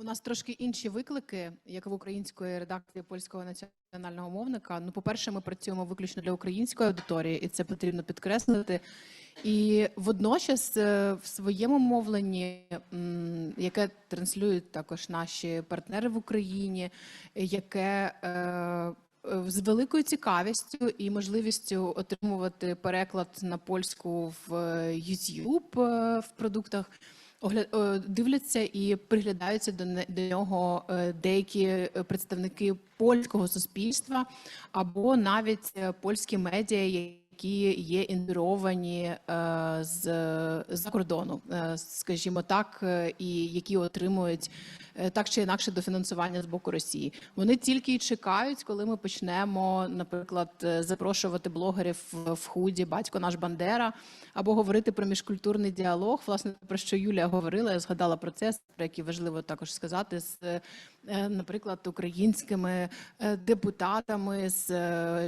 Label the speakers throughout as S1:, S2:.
S1: У нас трошки інші виклики, як в української редакції польського національного мовника. Ну, по-перше, ми працюємо виключно для української аудиторії, і це потрібно підкреслити. І водночас е, в своєму мовленні, яке транслюють також наші партнери в Україні, яке е, з великою цікавістю і можливістю отримувати переклад на польську в е, YouTube в продуктах. Огля- е, дивляться і приглядаються до не- до нього е, деякі е, представники польського суспільства або навіть польські медіа, які є інспіровані е, з за кордону, е, скажімо так, е, і які отримують так чи інакше дофінансування з боку Росії. Вони тільки й чекають, коли ми почнемо, наприклад, запрошувати блогерів в худі Батько наш Бандера або говорити про міжкультурний діалог. Власне, про що Юлія говорила, я згадала процес, про який важливо також сказати з, наприклад, українськими депутатами з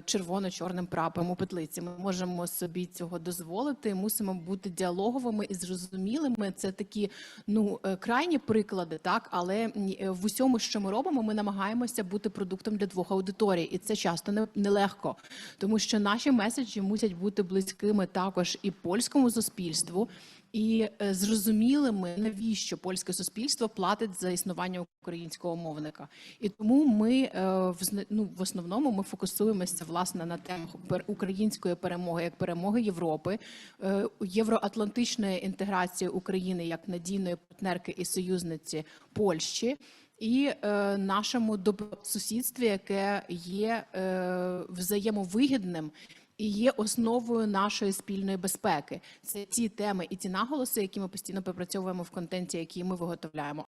S1: червоно-чорним прапором у петлиці. Ми можемо собі цього дозволити. Мусимо бути діалоговими і зрозумілими. Це такі ну е, крайні приклади, так але е, в усьому, що ми робимо, ми намагаємося бути продуктом для двох аудиторій, і це часто не- нелегко, тому що наші меседжі мусять бути близькими також і польському суспільству. І е, зрозумілими, навіщо польське суспільство платить за існування українського мовника, і тому ми е, ну, в основному ми фокусуємося власне на темах української перемоги як перемоги Європи, е, євроатлантичної інтеграції України як надійної партнерки і союзниці Польщі. І е, нашому добросусідстві, яке є е, взаємовигідним і є основою нашої спільної безпеки. Це ті теми і ті наголоси, які ми постійно пропрацьовуємо в контенті, який ми виготовляємо.